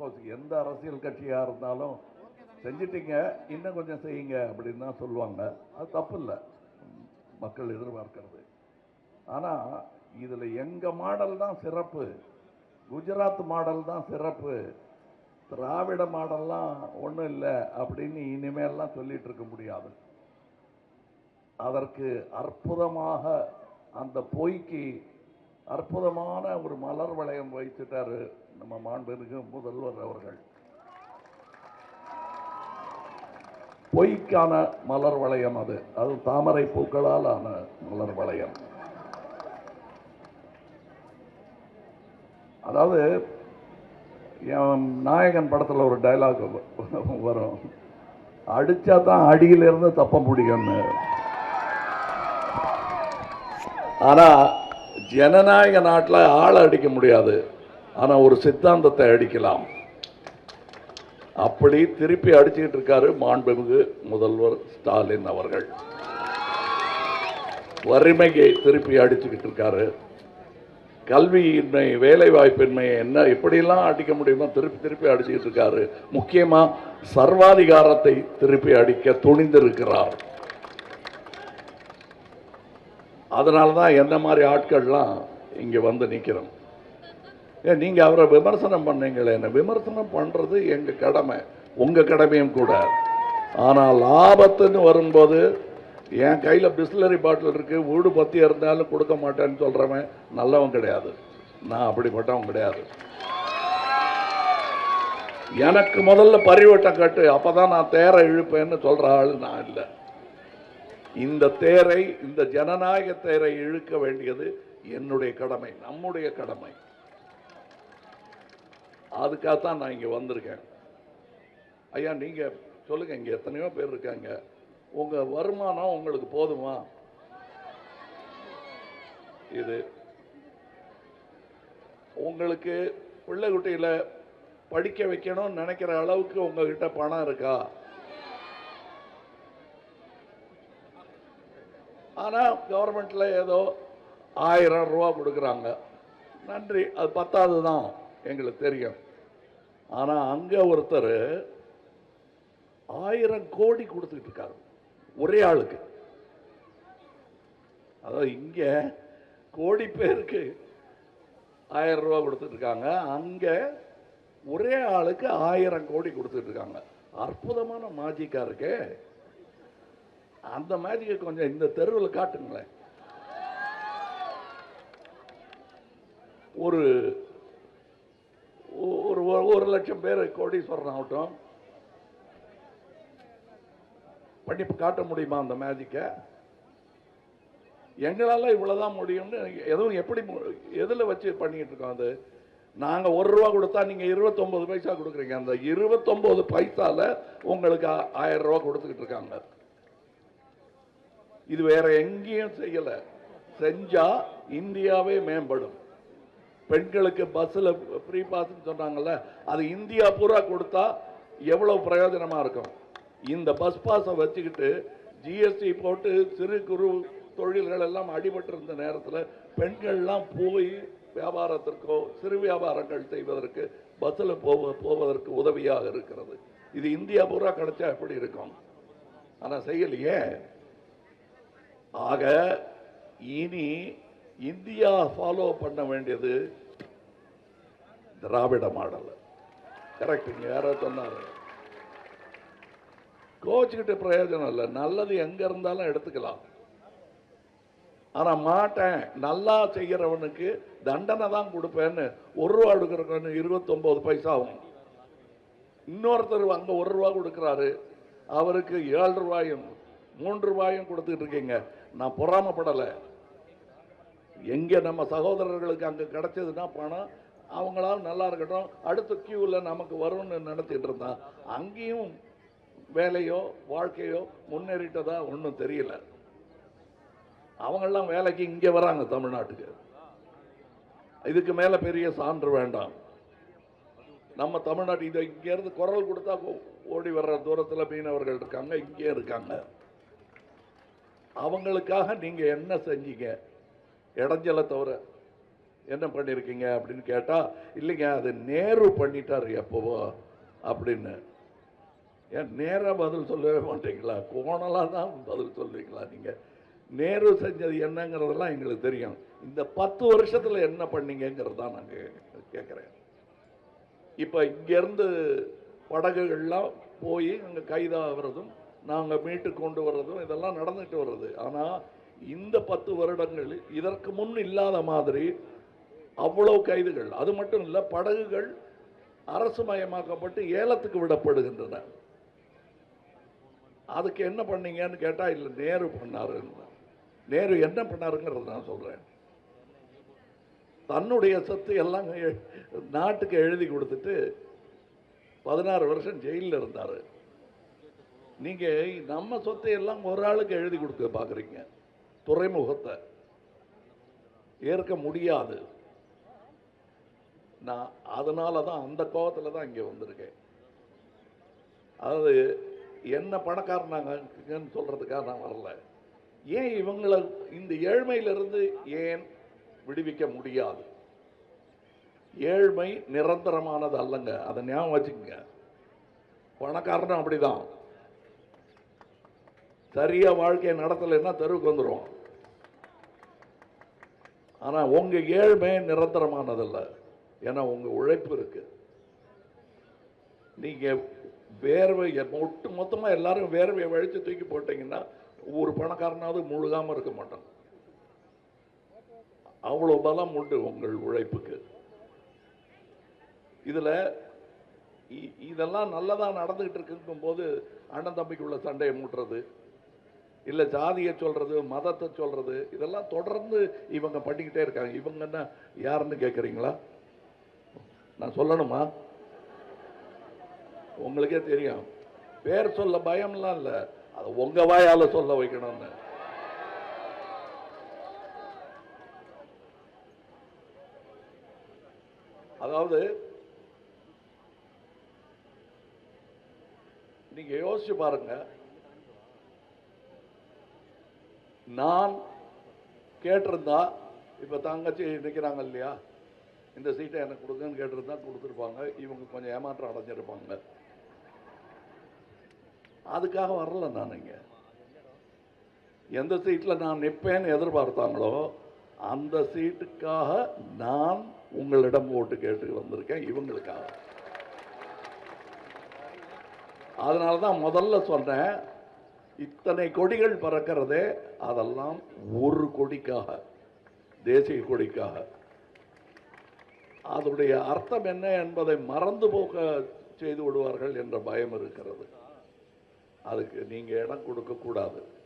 Of course எந்த அரசியல் கட்சியாக இருந்தாலும் செஞ்சிட்டிங்க இன்னும் கொஞ்சம் செய்யுங்க அப்படின்னு தான் சொல்லுவாங்க. அது தப்பு இல்லை மக்கள் எதிர்பார்க்கறது. ஆனால் இதில் எங்கள் மாடல் தான் சிறப்பு குஜராத் மாடல் தான் சிறப்பு திராவிட மாடல்லாம் ஒன்றும் இல்லை அப்படின்னு இனிமேல்லாம் சொல்லிகிட்டு இருக்க முடியாது. அதற்கு அற்புதமாக அந்த பொய்க்கு அற்புதமான ஒரு மலர் வளையம் வைத்துட்டாரு நம்ம மாண்புமிகு முதல்வர் அவர்கள். பொய்க்கான மலர் வளையம் அது. அது தாமரை பூக்களால் ஆன மலர் வளையம். அதாவது என் நாயகன் படத்தில் ஒரு டைலாக் வரும். அடித்தா தான் அடியிலிருந்து தப்ப முடியும்னு. ஆனால் ஜனநாயக நாட்டில் ஆளை அடிக்க முடியாது. ஆனால் ஒரு சித்தாந்தத்தை அடிக்கலாம். அப்படி திருப்பி அடிச்சுக்கிட்டு இருக்காரு மாண்புமிகு முதல்வர் ஸ்டாலின் அவர்கள். வறுமையை திருப்பி அடிச்சுக்கிட்டு இருக்காரு. கல்வியின்மை வேலைவாய்ப்பின்மையை என்ன எப்படிலாம் அடிக்க முடியுமோ திருப்பி திருப்பி அடிச்சுக்கிட்டு இருக்காரு. முக்கியமாக சர்வாதிகாரத்தை திருப்பி அடிக்க துணிந்திருக்கிறார். அதனால தான் என்ன மாதிரி ஆட்கள்லாம் இங்கே வந்து நிற்கிறோம் ஏன் நீங்கள் அவரை விமர்சனம் பண்ணீங்களே. என்ன விமர்சனம் பண்ணுறது எங்கள் கடமை. உங்கள் கடமையும் கூட. ஆனால் ஆபத்துன்னு வரும்போது என் கையில் பிஸ்லரி பாட்டில் இருக்குது வீடு பற்றி இருந்தாலும் கொடுக்க மாட்டேன்னு சொல்கிறவன் நல்லவன் கிடையாது. நான் அப்படிப்பட்டவன் கிடையாது. எனக்கு முதல்ல பரிவட்டம் கட்டு. அப்போ தான் நான் தேரை இழுப்பேன்னு சொல்கிற ஆள் நான் இல்லை. இந்த தேரை இந்த ஜனநாயக தேரை இழுக்க வேண்டியது என்னுடைய கடமை நம்முடைய கடமை. அதுக்காக தான் நான் இங்கே வந்திருக்கேன். ஐயா நீங்கள் சொல்லுங்கள் இங்கே எத்தனையோ பேர் இருக்காங்க. உங்கள் வருமானம் உங்களுக்கு போதுமா? இது உங்களுக்கு பிள்ளை குட்டியில் படிக்க வைக்கணும்னு நினைக்கிற அளவுக்கு உங்ககிட்ட பணம் இருக்கா? ஆனால் கவர்மெண்ட்டில் ஏதோ ஆயிரம் ரூபா கொடுக்குறாங்க. நன்றி அது பத்தாது தான் எங்களுக்கு தெரியும். ஆனால் அங்கே ஒருத்தர் ஆயிரம் கோடி கொடுத்துக்கிட்டு இருக்காரு. ஒரே ஆளுக்கு. அதாவது இங்கே கோடி பேருக்கு ஆயிரம் ரூபா கொடுத்துட்ருக்காங்க அங்கே ஒரே ஆளுக்கு ஆயிரம் கோடி கொடுத்துட்ருக்காங்க அற்புதமான மாஜிக்காக இருக்கே. அந்த மேஜிக்கை கொஞ்சம் இந்த தெருவில் காட்டுங்களேன். ஒரு ஒரு லட்சம் பேர் கோடீஸ்வரன் ஆகட்டும். பண்ணி காட்ட முடியுமா அந்த மேஜிக்கை எங்களால் இவ்வளோதான் முடியும்னு எதுவும் எப்படி எதில் வச்சு பண்ணிக்கிட்டு இருக்கோம் அது? நாங்கள் ஒரு ரூபா கொடுத்தா நீங்கள் இருபத்தொம்போது பைசா கொடுக்குறீங்க. அந்த இருபத்தொம்போது பைசால உங்களுக்கு ஆயிரம் ரூபா கொடுத்துக்கிட்டு இருக்காங்க. இது வேற எங்கேயும் செய்யலை. செஞ்சா இந்தியாவே மேம்படும். பெண்களுக்கு பஸ்ஸில் ஃப்ரீ பாஸ்ன்னு சொன்னாங்கல்ல அது இந்தியா பூரா கொடுத்தா எவ்வளோ பிரயோஜனமாக இருக்கும்? இந்த பஸ் பாஸை வச்சுக்கிட்டு ஜிஎஸ்டி போட்டு சிறு குறு தொழில்கள் எல்லாம் அடிபட்டு இருந்த நேரத்தில் பெண்கள்லாம் போய் வியாபாரத்திற்கோ சிறு வியாபாரங்கள் செய்வதற்கு பஸ்ஸில் போவ போவதற்கு உதவியாக இருக்கிறது. இது இந்தியா பூரா கிடைச்சா எப்படி இருக்கும்? ஆனால் செய்யலையே. ஆக இனி இந்தியா ஃபாலோ பண்ண வேண்டியது திராவிட மாடல். கரெக்டுங்க யாரோ சொன்னார். கோச்சுக்கிட்டு பிரயோஜனம் இல்லை. நல்லது எங்க இருந்தாலும் எடுத்துக்கலாம். ஆனா மாட்டேன். நல்லா செய்கிறவனுக்கு தண்டனை தான் கொடுப்பேன்னு ஒரு ரூபா கொடுக்குறவனு இருபத்தொம்போது பைசா ஆகும். இன்னொருத்தர் அங்க ஒரு ரூபா கொடுக்குறாரு. அவருக்கு ஏழு ரூபாயும் மூன்று ரூபாயும் கொடுத்துட்டு இருக்கீங்க. நான் பொறாமப்படலை. எங்கே நம்ம சகோதரர்களுக்கு அங்கே கிடைச்சதுன்னா பணம் அவங்களால நல்லா இருக்கட்டும். அடுத்த கியூவில் நமக்கு வரும்னு நடத்திட்டு இருந்தான். அங்கேயும் வேலையோ வாழ்க்கையோ முன்னேறிட்டதா ஒன்றும் தெரியல. அவங்கெல்லாம் வேலைக்கு இங்கே வராங்க தமிழ்நாட்டுக்கு. இதுக்கு மேலே பெரிய சான்று வேண்டாம். நம்ம தமிழ்நாட்டு இதை இங்கேருந்து குரல் கொடுத்தா ஓடி வர்ற தூரத்தில் மீனவர்கள் இருக்காங்க இங்கே இருக்காங்க. அவங்களுக்காக நீங்கள் என்ன செஞ்சீங்க? இடைஞ்சலை தவிர என்ன பண்ணியிருக்கீங்க அப்படின்னு கேட்டால் இல்லைங்க அது நேரு பண்ணிட்டார் எப்போவோ அப்படின்னு. ஏன் நேராக பதில் சொல்லவே மாட்டீங்களா? கோணலாக தான் பதில் சொல்லுவீங்களா நீங்கள் நேரு செஞ்சது என்னங்கிறதெல்லாம் எங்களுக்கு தெரியும். இந்த பத்து வருஷத்தில் என்ன பண்ணீங்கிறது தான் நாங்கள் கேட்குறேன் இப்போ இங்கேருந்து படகுகள்லாம் போய் அங்கே கைதாகிறதும் நாங்கள் மீட்டு கொண்டு வர்றதும் இதெல்லாம் நடந்துட்டு வர்றது ஆனால் இந்த பத்து வருடங்கள் இதற்கு முன் இல்லாத மாதிரி அவ்வளோ கைதுகள். அது மட்டும் இல்லை படகுகள் அரசு மயமாக்கப்பட்டு ஏலத்துக்கு விடப்படுகின்றன. அதுக்கு என்ன பண்ணீங்கன்னு கேட்டால் இல்லை நேரு பண்ணாருன்னு. நேரு என்ன பண்ணாருங்கிறது நான் சொல்கிறேன் தன்னுடைய சொத்து எல்லாம் எ- நாட்டுக்கு எழுதி கொடுத்துட்டு பதினாறு வருஷம் ஜெயிலில் இருந்தார். நீங்கள் நம்ம சொத்தை எல்லாம் ஒரு ஆளுக்கு எழுதி கொடுக்க பார்க்குறீங்க துறைமுகத்தை. ஏற்க முடியாது. நான் அதனால தான் அந்த கோவத்தில் தான் இங்கே வந்திருக்கேன். அதாவது என்ன பணக்காரனாங்கன்னு சொல்கிறதுக்காக நான் வரல. ஏன் இவங்களை இந்த ஏழ்மையிலிருந்து ஏன் விடுவிக்க முடியாது? ஏழ்மை நிரந்தரமானது அல்லங்க. அதை ஞாபகம் வச்சுக்கோங்க. பணக்காரனும் அப்படிதான். சரியாக வாழ்க்கையை நடத்தலைன்னா தெருவுக்கு வந்துடும் ஆனால் உங்கள் ஏழ்மை நிரந்தரமானதில்லை. ஏன்னா உங்கள் உழைப்பு இருக்கு. நீங்கள் வேர்வை ஒட்டு மொத்தமாக எல்லாரும் வேர்வையை வழித்து தூக்கி போட்டீங்கன்னா ஒரு பணக்காரனாவது முழுகாமல் இருக்க மாட்டான். அவ்வளோ பலம் உண்டு உங்கள் உழைப்புக்கு. இதில் இதெல்லாம் நல்லதாக நடந்துக்கிட்டு இருக்கும்போது போது அண்ணன் தம்பிக்குள்ள சண்டையை மூட்டுறது இல்லை ஜாதியை சொல்கிறது மதத்தை சொல்கிறது இதெல்லாம் தொடர்ந்து இவங்க பண்ணிக்கிட்டே இருக்காங்க. இவங்க என்ன யாருன்னு கேட்குறீங்களா நான் சொல்லணுமா? உங்களுக்கே தெரியும். பேர் சொல்ல பயம்லாம் இல்லை. அது உங்க வாயால் சொல்ல வைக்கணும்னு. அதாவது நீங்க யோசிச்சு பாருங்க. நான் கேட்டிருந்தா இப்ப தங்கச்சி நிக்கிறாங்க இல்லையா? இந்த சீட்டை எனக்கு கொடுங்கன்னு கேட்டிருந்தா கொடுத்துருப்பாங்க. இவங்க கொஞ்சம் ஏமாற்றம் அடைஞ்சிருப்பாங்க. அதுக்காக வரல நான் இங்கே. எந்த சீட்டில் நான் நிற்பேன்னு எதிர்பார்த்தாங்களோ அந்த சீட்டுக்காக நான் உங்களிடம் ஓட்டு கேட்டு வந்திருக்கேன் இவங்களுக்காக. அதனால தான் முதல்ல சொன்னேன் இத்தனை கொடிகள் பறக்கிறதே அதெல்லாம் ஒரு கொடிக்காக தேசிய கொடிக்காக. அதனுடைய அர்த்தம் என்ன என்பதை மறந்து போக செய்து விடுவார்கள் என்ற பயம் இருக்கிறது. அதுக்கு நீங்கள் இடம் கொடுக்கக்கூடாது